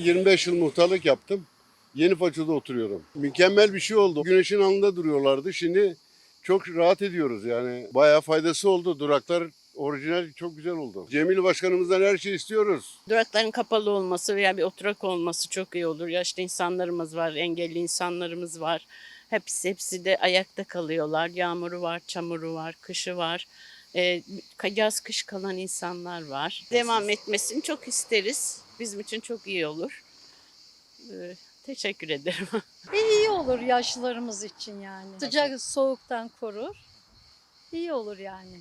25 yıl muhtarlık yaptım. Yeni Paça'da oturuyorum. Mükemmel bir şey oldu. Güneşin alnında duruyorlardı. Şimdi çok rahat ediyoruz yani. Bayağı faydası oldu. Duraklar orijinal çok güzel oldu. Cemil Başkanımızdan her şeyi istiyoruz. Durakların kapalı olması veya bir oturak olması çok iyi olur. Yaşlı insanlarımız var, engelli insanlarımız var. Hepsi hepsi de ayakta kalıyorlar. Yağmuru var, çamuru var, kışı var. Ee, yaz kış kalan insanlar var. Devam etmesini çok isteriz. Bizim için çok iyi olur. Ee, teşekkür ederim. E, iyi olur yaşlılarımız için yani. Sıcak soğuktan korur. İyi olur yani.